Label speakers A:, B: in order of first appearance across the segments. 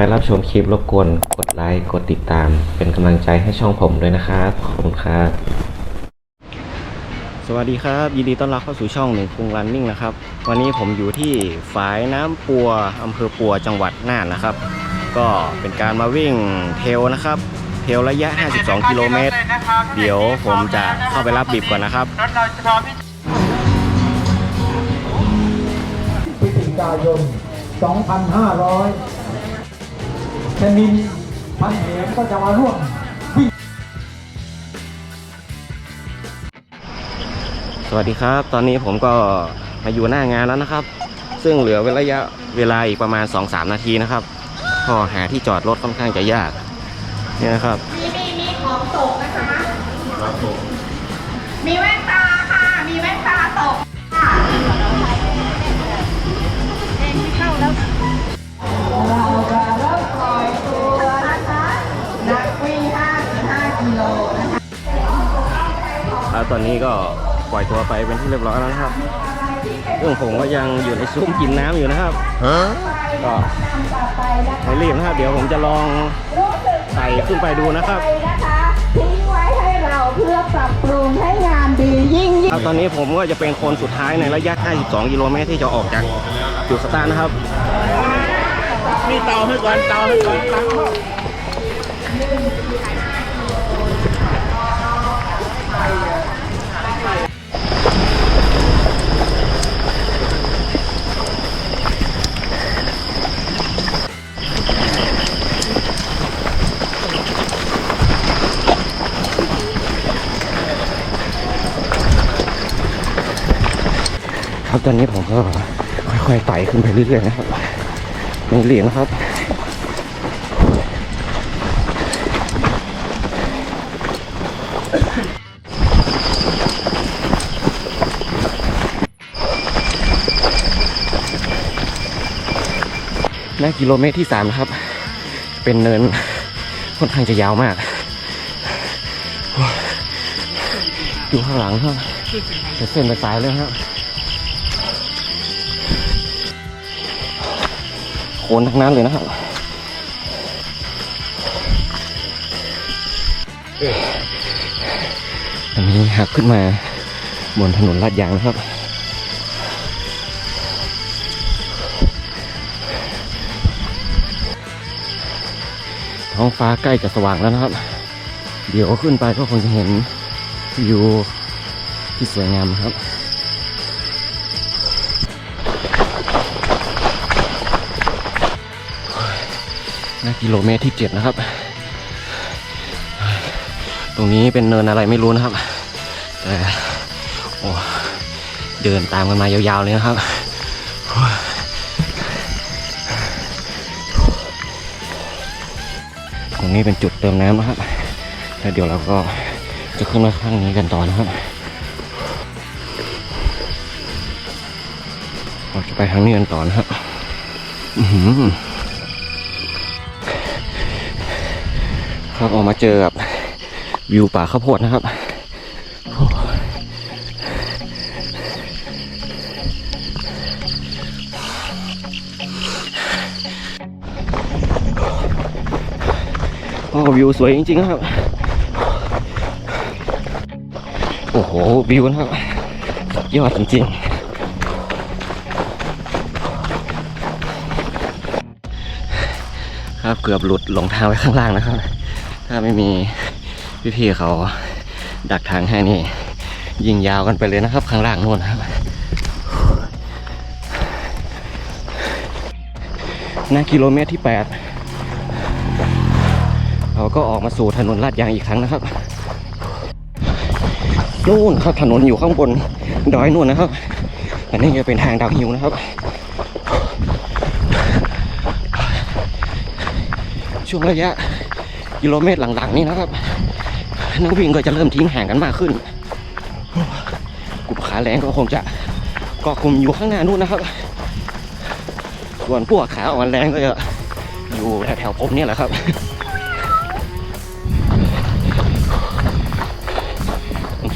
A: อนจะไปรับชมคลิปรบกวนกดไลค์กดติดตาม เป็นกำลังใจให้ช่องผมด้วยนะครับขอบคุณครับสวัสดีครับ ยินดีต้อนรับเข้าสู่ช่องหนึ่งกรุงรันนิ่งนะครับ วันนี้ผมอยู่ที่ฝายน้ำปัวอำเภอปัวจังหวัดน่านนะครับ ก็เป็นการมาวิ่งเทรลนะครับเทรลระยะ 52 กิโลเมตร เดี๋ยวผมจะเข้าไปรับบิบก่อนนะครับ
B: รถเราจะพร้อมที่
C: พฤศจิกายน 2500 ชนินพันเหมก็จะมาร่วมวิ่ง
A: สวัสดีครับ ตอนนี้ผมก็มาอยู่หน้างานแล้วนะครับ ซึ่งเหลือเวลาระยะเวลาอีกประมาณ 2-3 นาทีนะครับพอหาที่จอดรถค่อนข้างจะยากนี่นะครับ
D: มีมีมีของตกนะคะมีแว่นตาค่ะ มีแว่นตาตกค่ะเองที่เข้าแล้ว อยตัวนะคะนักวิ่ง55กิโลนะคะ
A: แล้วตอนนี้ก็ปล่อยตัวไปเป็นที่เรียบร้อยแล้วนะครับซึ่งผมก็ยังอยู่ในซุ้มกินน้ำอยู่นะครับก็ไม่รีบนะครับ เดี๋ยวผมจะลองไต่ขึ้นไปดูนะครับ
D: ไปนะคะทิ้งไว้ให้เราเพื่อปรับปรุงให้งานดียิ่งยิ่ง
A: ครับตอนนี้ผมก็จะเป็นคนสุดท้ายในระยะ 52 กิโลเมตรที่จะออกจากจุดสตาร์ทนะครับ
B: มีเตาให้ก่อนเตาให้ก่อนตั้ง
A: ครับตอนนี้ผมก็ค่อยๆไต่ขึ้นไปเรื่อยๆนะครับ ม่เหลียงนะครับหน้ากิโลเมตรที่สามนะครับ เป็นเนินค่อนข้างจะยาวมาก ดูข้างหลังครับเป็นเส้นเป็นสายเลยครับ คนทั้งนั้นเลยนะครับอันนี้หักขึ้นมาบนถนนลาดยางนะครับ ท้องฟ้าใกล้จะสว่างแล้วนะครับ เดี๋ยวขึ้นไปก็คงจะเห็นวิวที่สวยงามครับ กิโลเมตรที่เจ็ดนะครับ ตรงนี้เป็นเนินอะไรไม่รู้นะครับ แต่โอ้เดินตามกันมายาวๆเลยนะครับตรงนี้เป็นจุดเติมน้ำนะครับแล้วเดี๋ยวเราก็จะขึ้นมาข้างนี้กันต่อนะครับเราจะไปทางนี้กันต่อนะครับ อือ ครับออกมาเจอกับวิวป่าข้าวโพดนะครับโอ้โอ้วิวสวยจริงๆครับ โอ้โห วิวนะครับยอดจริงๆครับเกือบหลุดหลงทางไว้ข้างล่างนะครับ ถ้าไม่มีพี่ๆเขาดักทางให้นี่ ยิงยาวกันไปเลยนะครับ ข้างล่างนู่นนะครับหน้ากิโลเมตรที่ 8 เราก็ออกมาสู่ถนนลาดยางอีกครั้งนะครับนู่นครับถนนอยู่ข้างบนดอยนู่นนะครับ อันนี้จะเป็นทางดาวฮิวนะครับ ช่วงระยะ กิโลเมตรหลังๆ นี่นะครับ นักวิ่งก็จะเริ่มทิ้งห่างกันมากขึ้นกลุ่มขาแรงก็คงจะเกาะกลุ่มอยู่ข้างหน้านู่นนะครับ ส่วนพวกขาอ่อนแรงก็จะอยู่แถวๆผมเนี่ยแหละครับ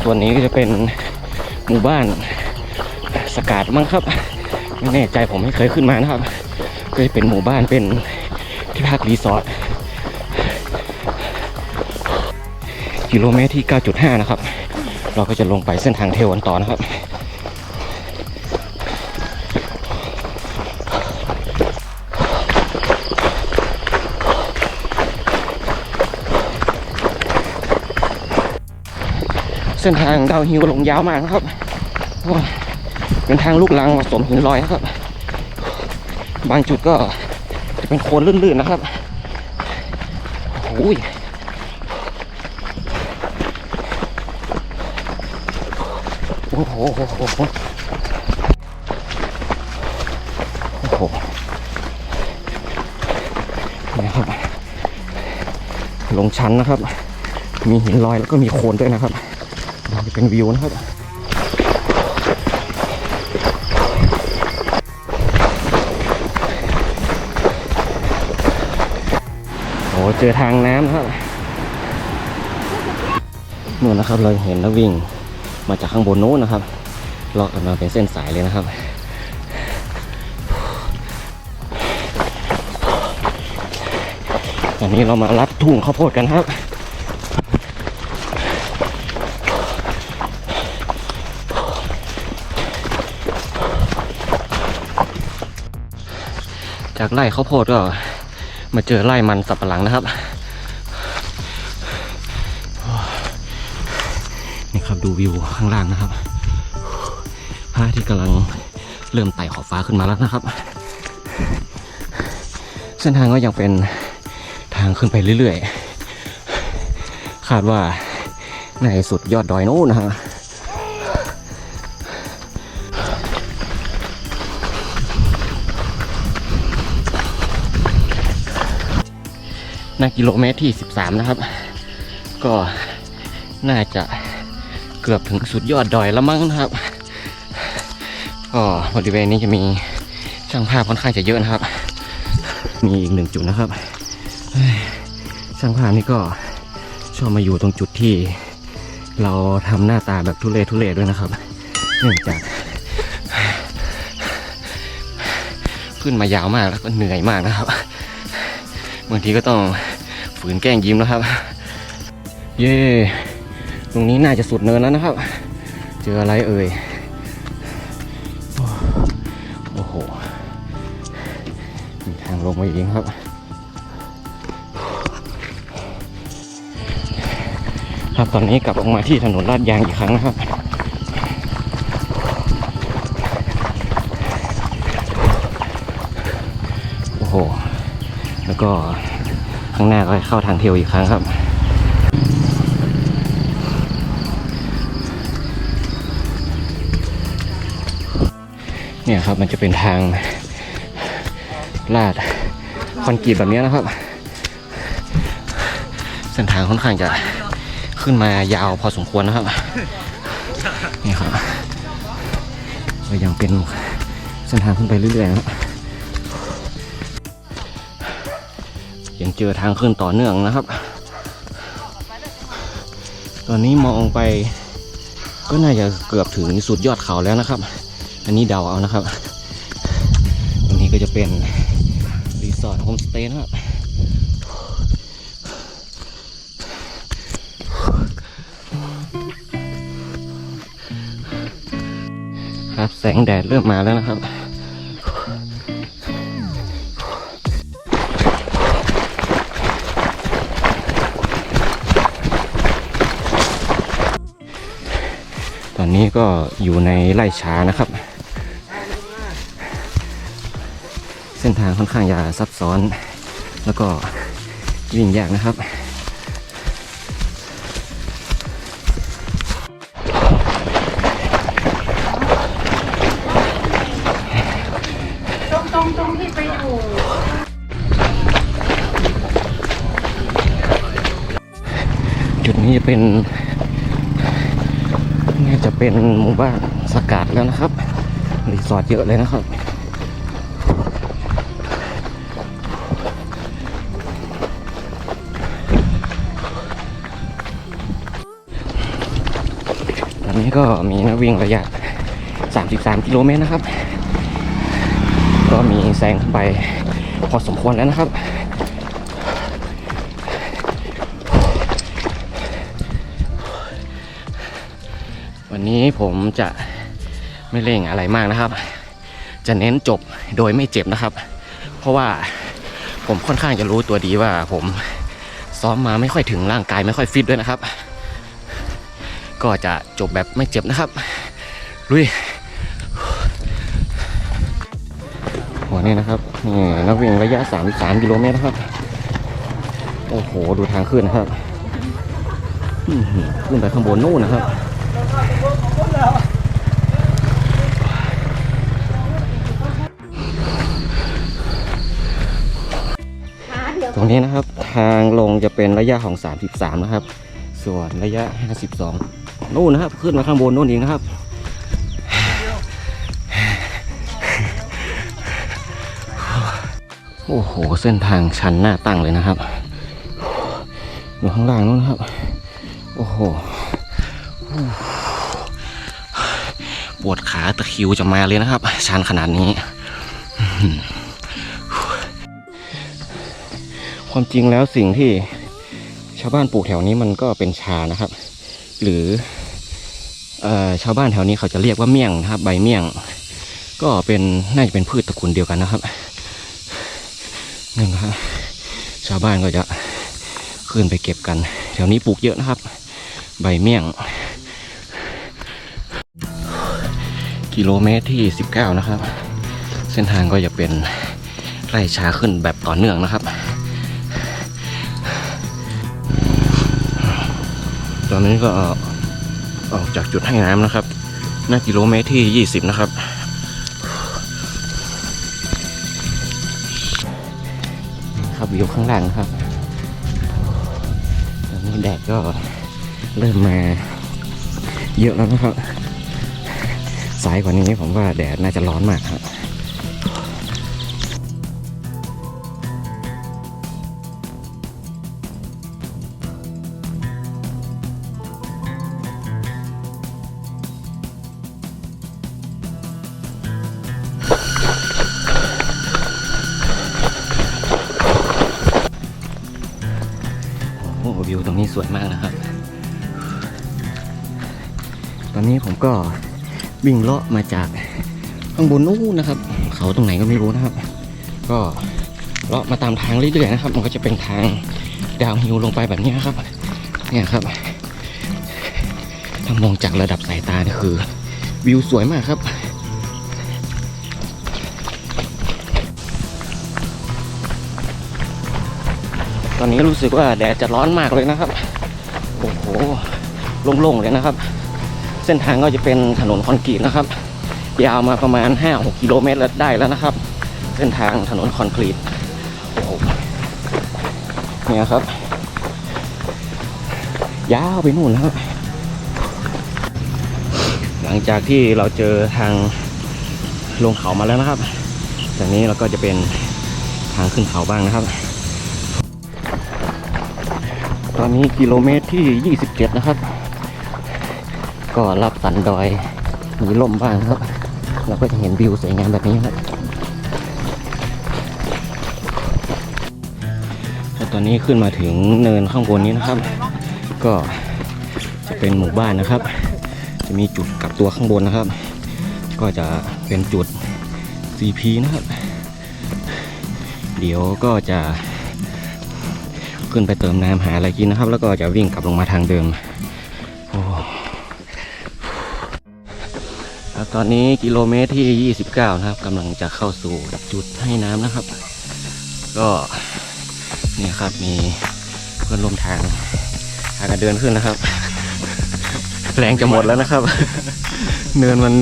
A: ส่วนนี้ก็จะเป็นหมู่บ้านสกาดมั้งครับไม่แน่ใจผมไม่เคยขึ้นมานะครับ ก็จะเป็นหมู่บ้านเป็นที่พักรีสอร์ท กิโลเมตรที่ 9.5 นะครับ เราก็จะลงไปเส้นทางเทลกันต่อนะครับ เส้นทางดาวฮิวลงยาวมากนะครับ เป็นทางลูกลังผสมหินลอยนะครับ บางจุดก็จะเป็นโคลนลื่นๆนะครับ โอ้ย อ้โหโอ้โหโอ้โหโอ้โหนะครับลงชั้นนะครับ มีหินลอยแล้วก็มีโคลนด้วยนะครับนี่เป็นวิวนะครับโอ้เจอทางน้ำนะครับนู่นนะครับเราเห็นนักวิ่ง มาจากข้างบนโน้นนะครับลาะกันมาเป็นเส้นสายเลยนะครับตอนนี้เรามารับทุ่งข้าวโพดกันครับจากไร่ข้าวโพดก็มาเจอไร่มันสับปะหลังนะครับ ครับ ดูวิวข้างล่างนะครับพระอาที่กำลังเริ่มไต่ขอบฟ้าขึ้นมาแล้วนะครับ เส้นทางก็ยังเป็นทางขึ้นไปเรื่อยๆ คาดว่าในสุดยอดดอยโน้นนะฮะหน้ากิโลเมตรที่ 13 นะครับ ก็น่าจะ กือบถึงสุดยอดดอยแล้วมั้งนะครับ ก็บริเวณนี้จะมีช่างภาพค่อนข้างจะเยอะนะครับ มีอีกหนึ่งจุดนะครับ ช่างภาพนี่ก็ชอบมาอยู่ตรงจุดที่ เราทำหน้าตาแบบทุเรศทุเรศด้วยนะครับ เนื่องจาก ขึ้นมายาวมากแล้วก็เหนื่อยมากนะครับ บางทีก็ต้องฝืนแกล้งยิ้มนะครับ เย่ ตรงนี้น่าจะสุดเนินแล้วนะครับ เจออะไรเอ่ย โอ้โหมีทางลงมาอีกครับ ครับตอนนี้กลับออกมาที่ถนนลาดยางอีกครั้งนะครับโอ้โห แล้วก็ข้างหน้าก็เข้าทางเทลอีกครั้งครับ เนี่ยครับมันจะเป็นทางลาดคอนกรีตแบบนี้นะครับ เส้นทางค่อนข้างจะขึ้นมายาวพอสมควรนะครับ นี่ครับก็ยังเป็นเส้นทางขึ้นไปเรื่อยๆนะครับยังเจอทางขึ้นต่อเนื่องนะครับ ตอนนี้มองไปก็น่าจะเกือบถึงสุดยอดเขาแล้วนะครับ อันนี้เดาเอานะครับอันนี้ก็จะเป็นรีสอร์ทโฮมสเตย์นะครับครับแสงแดดเริ่มมาแล้วนะครับ อนนี้ก็อยู่ในไร่ชานะครับ เส้นทางค่อนข้างจะซับซ้อน แล้วก็วิ่งยากนะครับ
D: ตรงตรงตรงที่ไปอยู่
A: จุดนี้จะเป็นน่าจะ เป็นหมู่บ้านสกัดแล้วนะครับรีสอร์ทเยอะเลยนะครับ ตอนนี้ก็มีนักวิ่งระยะ 33 กิโลเมตรนะครับ ก็มีแซงไปพอสมควรแล้วนะครับ วันนี้ผมจะไม่เร่งอะไรมากนะครับ จะเน้นจบโดยไม่เจ็บนะครับ เพราะว่าผมค่อนข้างจะรู้ตัวดีว่า ผมซ้อมมาไม่ค่อยถึงร่างกายไม่ค่อยฟิตด้วยนะครับ ก็จะจบแบบไม่เจ็บนะครับลุยหัวนี้นะครับนี่นักวิ่งระยะ 33กิโลเมตรนะครับ โอ้โห ดูทางขึ้นนะครับ ขึ้นไปข้างบนนู่นนะครับ รงนี้นะครับ ทางลงจะเป็นระยะของ 33 นะครับ ส่วนระยะ 52 นู่นนะครับ ขึ้นมาข้างบนนู่นเองนะครับโอ้โห เส้นทางชันหน้าตั้งเลยนะครับอยู่ข้างล่างนู้นนะครับ โอ้โห ปวดขาตะคิวจะมาเลยนะครับ ชันขนาดนี้ ความจริงแล้วสิ่งที่ชาวบ้านปลูกแถวนี้มันก็เป็นชานะครับ หรืออชาวบ้านแถวนี้เขาจะเรียกว่าเมี่ยงนะครับ ใบเมี่ยง ก็เป็นน่าจะเป็นพืชตระกูลเดียวกันนะครับนี่นะครับชาวบ้านก็จะขึ้นไปเก็บกัน แถวนี้ปลูกเยอะนะครับ ใบเมี่ยง กิโลเมตรที่ 19 นะครับ เส้นทางก็จะเป็นไล่ชาขึ้นแบบต่อเนื่องนะครับ อนนี้ก็ออกจากจุดให้น้ำนะครับ หน้ากิโลเมตรที่ 20 นะครับ ครับวิวข้างล่างครับ ตอนนี้แดดก็เริ่มมาเยอะแล้วนะครับ สายกว่านี้ผมว่าแดดน่าจะร้อนมากครับ โอ้โหวิวตรงนี้สวยมากนะครับ ตอนนี้ผมก็วิ่งเลาะมาจากข้างบนนู้นนะครับ เขาตรงไหนก็ไม่รู้นะครับ ก็เลาะมาตามทางเรื่อยๆนะครับ มันก็จะเป็นทางดาวฮิวลงไปแบบนี้นครับ เนี่ยครับถ้ามองจากระดับสายตานี่คือ วิวสวยมากครับ ตอนนี้รู้สึกว่าแดดจะร้อนมากเลยนะครับ โอ้โหโล่งๆเลยนะครับ เส้นทางก็จะเป็นถนนคอนกรีตนะครับ ยาวมาประมาณ 5-6กิโลเมตรแล้วได้แล้วนะครับ เส้นทางถนนคอนกรีตโอ้โหเนี่ยครับ ยาวไปนู่นนะครับ หลังจากที่เราเจอทางลงเขามาแล้วนะครับ จากนี้เราก็จะเป็นทางขึ้นเขาบ้างนะครับ ตอนนี้กิโลเมตรที่ 27 นะครับ ก็รับสันดอยมีลมบ้างครับ เราก็จะเห็นวิวสวยงามแบบนี้ครับแล้วตอนนี้ขึ้นมาถึงเนินข้างบนนี้นะครับ ก็จะเป็นหมู่บ้านนะครับ จะมีจุดกลับตัวข้างบนนะครับ ก็จะเป็นจุด CP นะครับ เดี๋ยวก็จะ ขึ้นไปเติมน้ำหาอะไรกินนะครับ แล้วก็จะวิ่งกลับลงมาทางเดิมโอ้แล้วตอนนี้กิโลเมตรที่ 29 นะครับกำลังจะเข้าสู่จุดให้น้ำนะครับ ก็เนี่ยครับมีเพื่อนร่วมทางพากันเดินขึ้นนะครับ แรงจะหมดแล้วนะครับ เนินมัน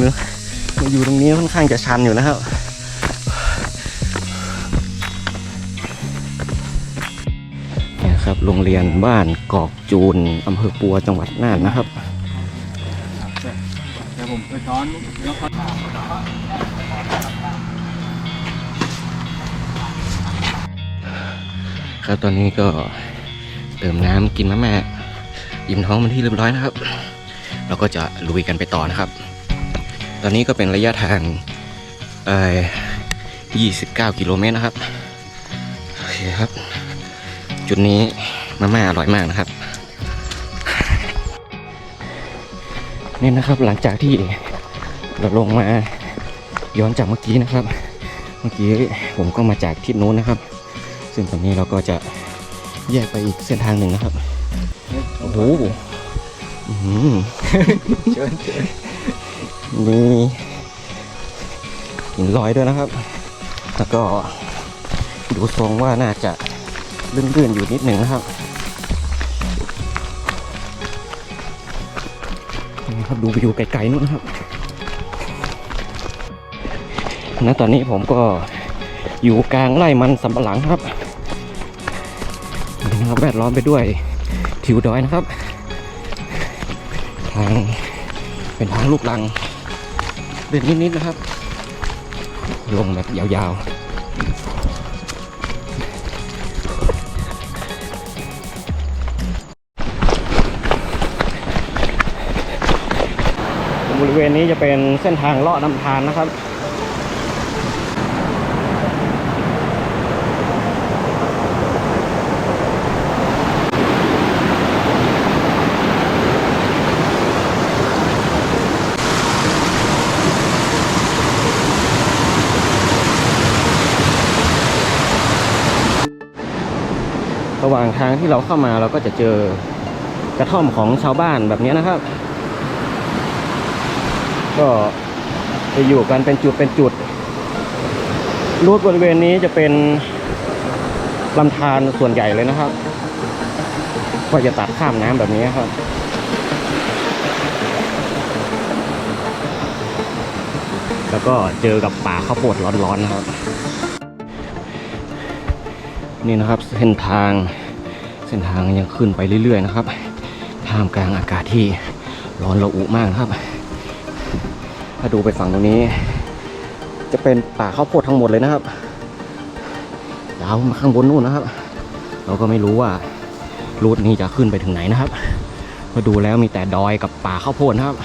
A: มันอยู่ตรงนี้ค่อนข้างจะชันอยู่นะครับ ครับ โรงเรียนบ้านกอกจูนอำเภอปัวจังหวัดน่านนะครับ
B: เดี๋ยวผมไปช้อนแล้วเขา
A: ครับตอนนี้ก็เติมน้ำกินมาม่อิ่มท้องมันที่เรียบร้อยนะครับ เราก็จะลุยกันไปต่อนะครับ ตอนนี้ก็เป็นระยะทาง29 กิโลเมตรนะครับ โอเคครับ จุดนี้มาม่าอร่อยมากนะครับ นี่นะครับหลังจากที่เราลงมาย้อนจากเมื่อกี้นะครับ เมื่อกี้ผมก็มาจากทิศนู้นนะครับ ซึ่งตอนนี้เราก็จะแยกไปอีกเส้นทางหนึ่งนะครับโอ้โหมีหินลอยด้วยนะครับ แล้วก็ดูทรงว่าน่าจะ ลื่นๆอยู่นิดหนึ่งนะครับนี่ครับดูวิวไกลๆนู่นนะครับณตอนนี้ผมก็อยู่กลางไร่มันสำปะหลังครับนะครับแวดล้อมไปด้วยทิวดอยนะครับ ทางเป็นทางลูกลังเดินนิดๆนะครับ ลงแบบยาวๆ บริเวณนี้จะเป็นเส้นทางเลาะน้ำธารนะครับระหว่างทางที่เราเข้ามาเราก็จะเจอกระท่อมของชาวบ้านแบบนี้นะครับ ก็จะอยู่กันเป็นจุดเป็นจุดรูทบริเวณนี้จะเป็นลำธารส่วนใหญ่เลยนะครับ ก็จะตัดข้ามน้ำแบบนี้ครับแล้วก็เจอกับป่าข้าวโพดร้อนๆนะครับ นี่นะครับเส้นทางเส้นทางยังขึ้นไปเรื่อยๆนะครับท่ามกลางอากาศที่ร้อนระอุมากนะครับ ถ้าดูไปฝั่งตรงนี้ จะเป็นป่าข้าวโพดทั้งหมดเลยนะครับยาวมาข้างบนนู่นนะครับ เราก็ไม่รู้ว่ารูทนี้จะขึ้นไปถึงไหนนะครับมาดูแล้วมีแต่ดอยกับป่าข้าวโพดนะครับ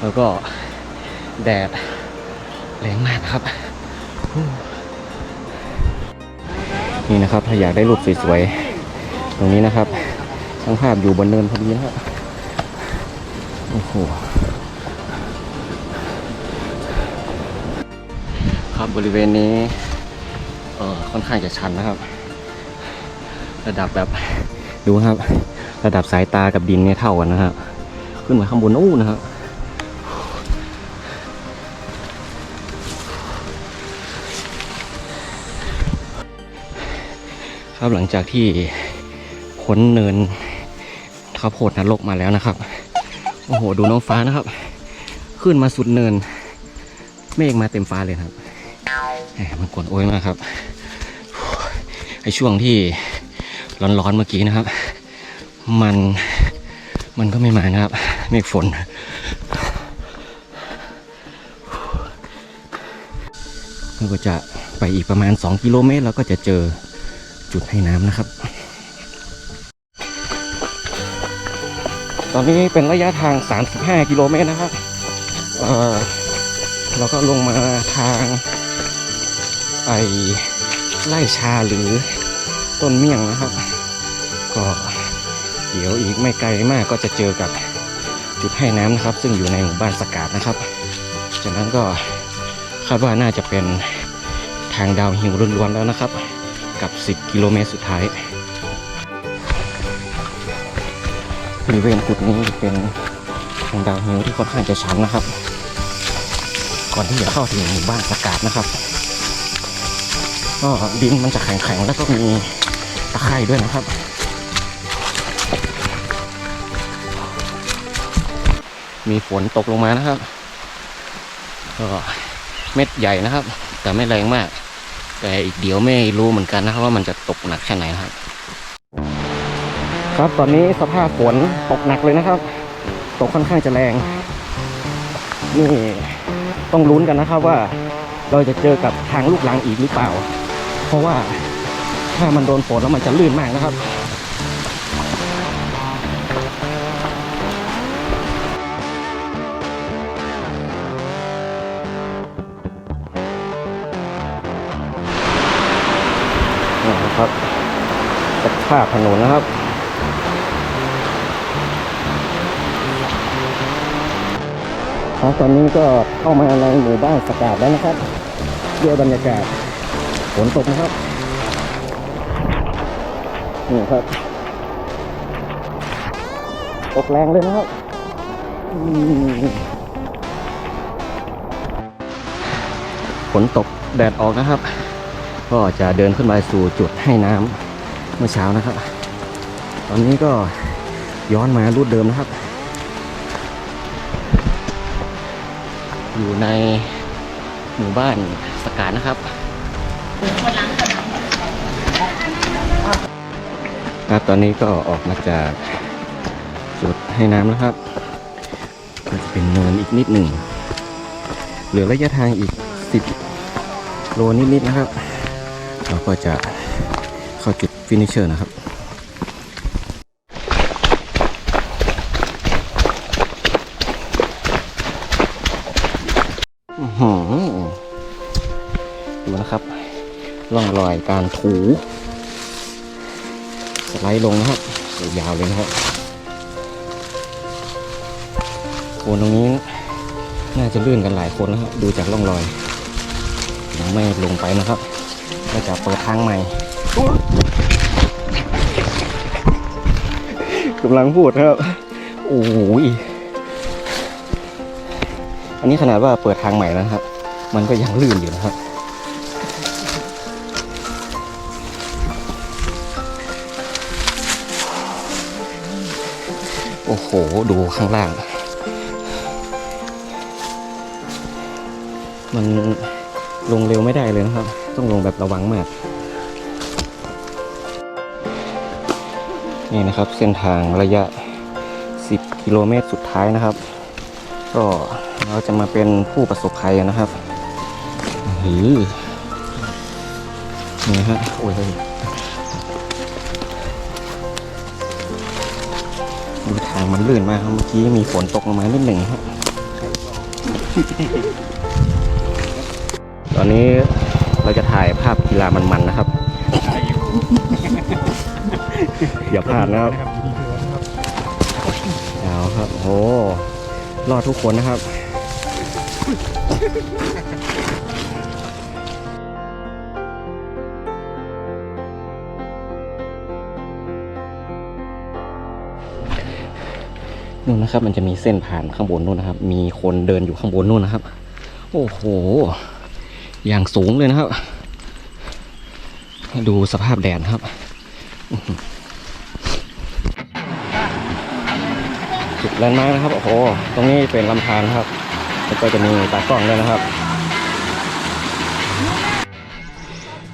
A: แล้วก็แดดแรงมากครับ นี่นะครับ ถ้าอยากได้รูปสวยๆตรงนี้นะครับช่างภาพอยู่บนเนินพอดีนะครับโอ้โห ครับบริเวณนี้เออค่อนข้างจะชันนะครับ ระดับแบบดูครับ ระดับสายตากับดินเนี่ยเท่ากันนะครับขึ้นมาข้างบนนู่นนะครับครับหลังจากที่พ้นเนินข้าวโพดนรกมาแล้วนะครับโอ้โหดูน้องฟ้านะครับ ขึ้นมาสุดเนิน เมฆมาเต็มฟ้าเลยครับ มันกวนโอ้ยมากครับไอช่วงที่ร้อนๆเมื่อกี้นะครับ มันมันก็ไม่มานะครับ เมฆฝน เราก็จะไปอีกประมาณ 2 กิโลเมตรแล้วก็จะเจอจุดให้น้ำนะครับ ตอนนี้เป็นระยะทาง 35 กิโลเมตรนะครับ เออเราก็ลงมาทาง ไอไล่ชาหรือต้นเมี่ยงนะครับ ก็เดี๋ยวอีกไม่ไกลมากก็จะเจอกับจุดให้น้ำนะครับ ซึ่งอยู่ในหมู่บ้านสกาดนะครับ จากนั้นก็คาดว่าน่าจะเป็นทางดาวหิวล้วนๆแล้วนะครับ กับ 10 กิโลเมตรสุดท้ายบริเวณจุดนี้เป็นทางดาวหิวที่ค่อนข้างจะชันนะครับ ก่อนที่จะเข้าถึงหมู่บ้านสกาดนะครับ ก็ดินมันจะแข็งๆ แล้วก็มีตะไคร่ด้วยนะครับ มีฝนตกลงมานะครับ ก็เม็ดใหญ่นะครับ แต่ไม่แรงมาก แต่อีกเดี๋ยวไม่รู้เหมือนกันนะครับ ว่ามันจะตกหนักแค่ไหนครับ ครับตอนนี้สภาพฝนตกหนักเลยนะครับ ตกค่อนข้างจะแรง นี่ต้องลุ้นกันนะครับว่าเราจะเจอกับทางลูกลังอีกหรือเปล่า ราะว่าถ้ามันโดนฝนแล้วมันจะลื่นมากนะครับนี่นะครับสภาพถนนนะครับครับตอนนี้ก็เข้ามาในหมู่บ้านสกาดแล้วนะครับด้วยบรรยากาศ ฝนตกนะครับนี่ครับ ตกแรงเลยนะครับฝนตกแดดออกนะครับ ก็จะเดินขึ้นไปสู่จุดให้น้ำเมื่อเช้านะครับ ตอนนี้ก็ย้อนมารูดเดิมนะครับ อยู่ในหมู่บ้านสกานะครับ ครับ ตอนนี้ก็ออกมาจากจุดให้น้ำนะครับก็จะเป็นเนินอีกนิดหนึ่ง เหลือระยะทางอีก 10 โลนิดๆนะครับ เราก็จะเข้าจุดฟินิชเชอร์นะครับอือหือดูนะครับ ร่องรอยการถู ไลด์ลงนะครับยาวเลยนะครับโคนตรงนี้น่าจะลื่นกันหลายคนนะครับ ดูจากร่องรอยยังไม่ลงไปนะครับ ก็จะเปิดทางใหม่กำลังพูดครับ โอ้ยอันนี้ขนาดว่าเปิดทางใหม่แล้วนะครับ มันก็ยังลื่นอยู่นะครับ ดูข้างล่าง มันลงเร็วไม่ได้เลยนะครับ ต้องลงแบบระวังมาก นี่นะครับเส้นทางระยะ 10 กิโลเมตรสุดท้ายนะครับ ก็เราจะมาเป็นผู้ประสบภัยนะครับหือนี่ฮะโอ้ย ดูทางมันลื่นมากครับเมื่อกี้มีฝนตกลงมานิดหนึ่งครับตอนนี้เราจะถ่ายภาพกีฬามันๆนะครับ อย่าพลาดนะครับเอาครับโอ้รอดทุกคนนะครับ นู่นนะครับ มันจะมีเส้นผ่านข้างบนนู่นนะครับ มีคนเดินอยู่ข้างบนนู่นนะครับ โอ้โห อย่างสูงเลยนะครับ ดูสภาพแดดนครับจุดแลนด์มาร์กนะครับ โอ้โห ตรงนี้เป็นลำธารครับ แล้วก็จะมีตากล้องด้วยนะครับ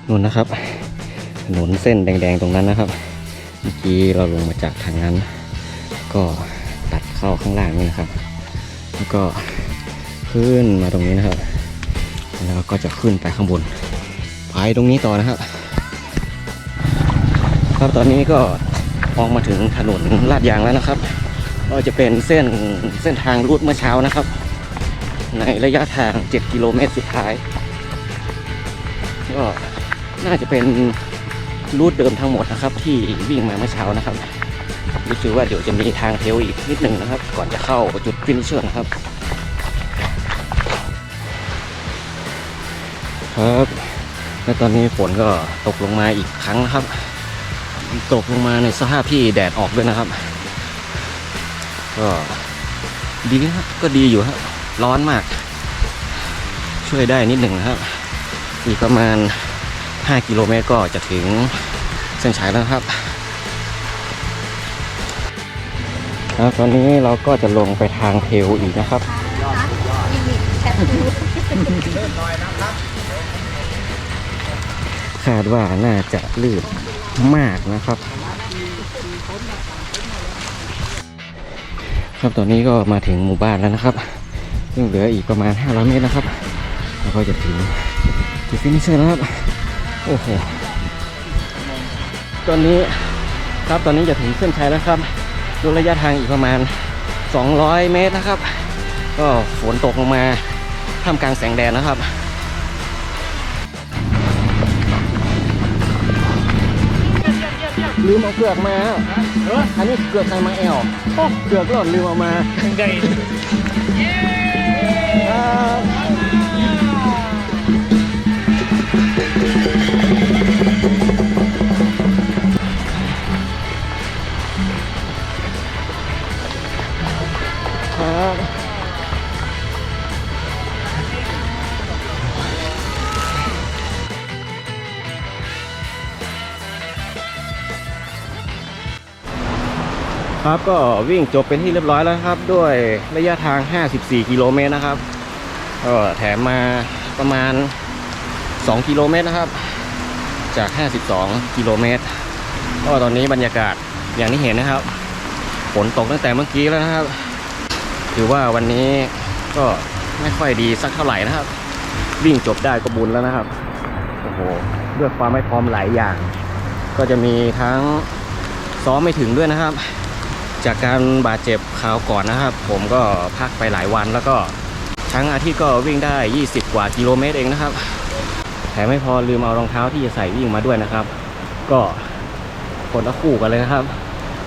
A: นู่นนะครับถนนเส้นแดงๆตรงนั้นนะครับ เมื่อกี้เราลงมาจากทางนั้น ก็ เข้าข้างล่างนี่นะครับ แล้วก็ขึ้นมาตรงนี้นะครับ แล้วก็จะขึ้นไปข้างบนไปตรงนี้ต่อนะครับ ครับตอนนี้ก็ออกมาถึงถนนลาดยางแล้วนะครับ ก็จะเป็นเส้นเส้นทางรูทเมื่อเช้านะครับ ในระยะทาง 7 กิโลเมตรสุดท้าย ก็น่าจะเป็นรูทเดิมทั้งหมดนะครับ ที่วิ่งมาเมื่อเช้านะครับ รู้สึกว่าเดี๋ยวจะมีทางเทลอีกนิดหนึ่งนะครับ ก่อนจะเข้าจุดฟินิชเชอร์นะครับ ครับและตอนนี้ฝนก็ตกลงมาอีกครั้งนะครับ ตกลงมาในสภาพที่แดดออกด้วยนะครับ ก็ดีนะครับก็ดีอยู่ครับร้อนมาก ช่วยได้นิดหนึ่งนะครับ อีกประมาณ 5 กิโลเมตรก็จะถึงเส้นชัยแล้วครับ ครับตอนนี้เราก็จะลงไปทางเทลอีกนะครับคาดว่าน่าจะลื่นมากนะครับ ครับตอนนี้ก็มาถึงหมู่บ้านแล้วนะครับ ซึ่งเหลืออีกประมาณ 500 เมตรนะครับแล้วก็จะถึงจุดฟินิชเชอร์แล้วครับ โอ้โห ตอนนี้ครับตอนนี้จะถึงเส้นชัยแล้วครับ ดูระยะทางอีกประมาณ 200 เมตรนะครับ ก็ฝนตกลงมาท่ามกลางแสงแดดนะครับลืมเอาเกลือกมาอันนี้เกลือกใครมาแอลโอ้เกลือกหล่นลืมเอามา
B: ยังไค
A: รับก็วิ่งจบเป็นที่เรียบร้อยแล้วครับ ด้วยระยะทาง 54 กิโลเมตรนะครับก็แถมมาประมาณ 2 กิโลเมตรนะครับ จาก 52 กิโลเมตรก็ตอนนี้บรรยากาศอย่างที่เห็นนะครับฝนตกตั้งแต่เมื่อกี้แล้วนะครับ ถือว่าวันนี้ก็ไม่ค่อยดีสักเท่าไหร่นะครับ วิ่งจบได้ก็บุญแล้วนะครับโอ้โหด้วยความไม่พร้อมหลายอย่าง ก็จะมีทั้งซ้อมไม่ถึงด้วยนะครับ จากการบาดเจ็บคราวก่อนนะครับ ผมก็พักไปหลายวันแล้วก็ทั้งอาทิตย์ก็วิ่งได้ 20 กว่ากิโลเมตรเองนะครับแถมไม่พอลืมเอารองเท้าที่จะใส่วิ่งมาด้วยนะครับ ก็คนละคู่กันเลยนะครับ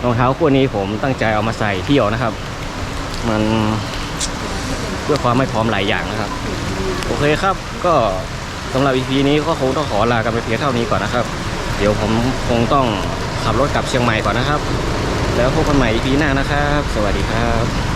A: รองเท้าคู่นี้ผมตั้งใจเอามาใส่เที่ยวนะครับ มันเพื่อความไม่พร้อมหลายอย่างนะครับ โอเคครับก็สำหรับ EP นี้ก็คงต้องขอลากันไปเพียงเท่านี้ก่อนนะครับ เดี๋ยวผมคงต้องขับรถกลับเชียงใหม่ก่อนนะครับ แล้วพบกันใหม่ EP หน้านะครับ สวัสดีครับ